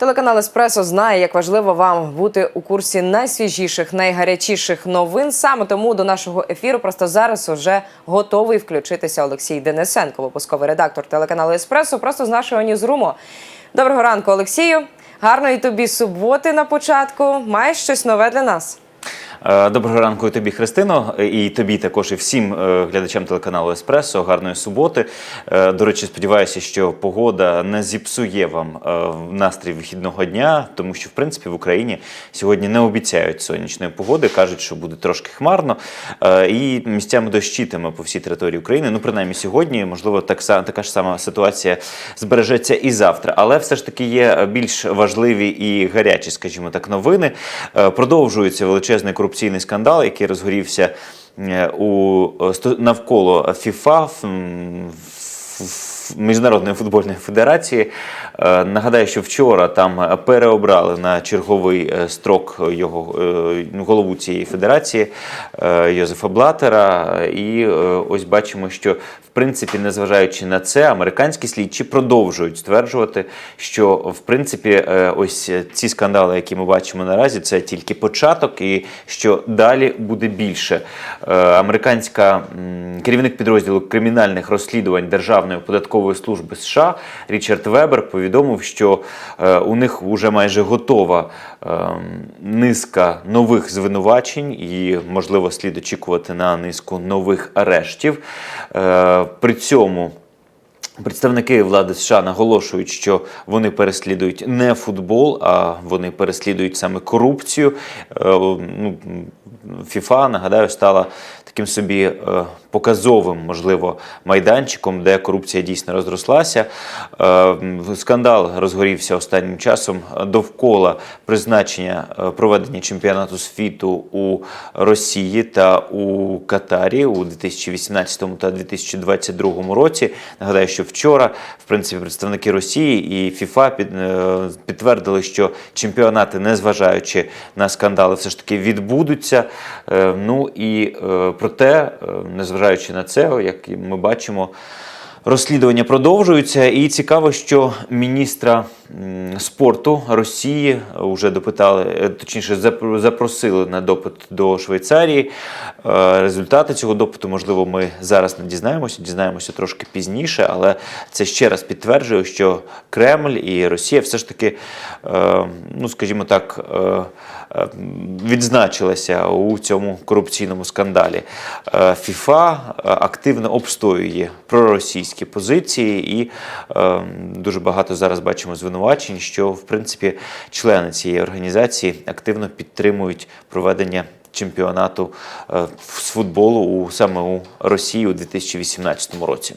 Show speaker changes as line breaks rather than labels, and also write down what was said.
Телеканал Еспресо знає, як важливо вам бути у курсі найсвіжіших, найгарячіших новин. Саме тому до нашого ефіру просто зараз уже готовий включитися Олексій Денисенко, випусковий редактор телеканалу Еспресо, просто з нашого ньюзруму. Доброго ранку, Олексію. Гарної тобі суботи на початку. Маєш щось нове для нас?
Е, Доброго ранку і тобі, Христино, і тобі також і всім е, глядачам телеканалу Еспресо. Гарної суботи. Е, До речі, сподіваюся, що погода не зіпсує вам е, настрій вихідного дня, тому що в принципі в Україні сьогодні не обіцяють сонячної погоди. кажуть, що буде трошки хмарно е, і місцями дощитиме по всій території України. Ну, принаймні сьогодні, можливо, так така ж сама ситуація збережеться і завтра. Але все ж таки є більш важливі і гарячі, скажімо так, новини. Е, Продовжується величезний корупційний скандал, який розгорівся е, у е, навколо ФІФА. Міжнародної футбольної федерації. Е, Нагадаю, що вчора там переобрали на черговий е, строк його е, голову цієї федерації е, Йозефа Блатера. І е, ось бачимо, що в принципі, незважаючи на це, американські слідчі продовжують стверджувати, що в принципі е, ось ці скандали, які ми бачимо наразі, це тільки початок, і що далі буде більше. Е, Американська керівник підрозділу кримінальних розслідувань Державної податкової служби США Річард Вебер повідомив, що е, у них вже майже готова е, низка нових звинувачень, і можливо слід очікувати на низку нових арештів. Е, При цьому. Представники влади США наголошують, що вони переслідують не футбол, а вони переслідують саме корупцію. Е, Ну, ФІФА, нагадаю, стала таким собі е, показовим, можливо, майданчиком, де корупція дійсно розрослася. Е, Скандал розгорівся останнім часом довкола призначення проведення чемпіонату світу у Росії та у Катарі у 2018 та 2022 році. Нагадаю, що вчора, в принципі, представники Росії і ФІФА е, підтвердили, що чемпіонати, незважаючи на скандали, все ж таки відбудуться. Е, Ну і е, проте, незважаючи на це, як ми бачимо. Розслідування продовжуються, і цікаво, що міністра спорту Росії вже допитали, е, точніше, запро- запросили на допит до Швейцарії. Е, Результати цього допиту, можливо, ми зараз не дізнаємося, дізнаємося трошки пізніше, але це ще раз підтверджує, що Кремль і Росія все ж таки, е, ну скажімо так, е, е, відзначилася у цьому корупційному скандалі. Е, ФІФА е, активно обстоює проросійські позиції, і е, дуже багато зараз бачимо звинувачень, що в принципі члени цієї організації активно підтримують проведення. Чемпіонату е, з футболу у саме у Росії у 2018 році.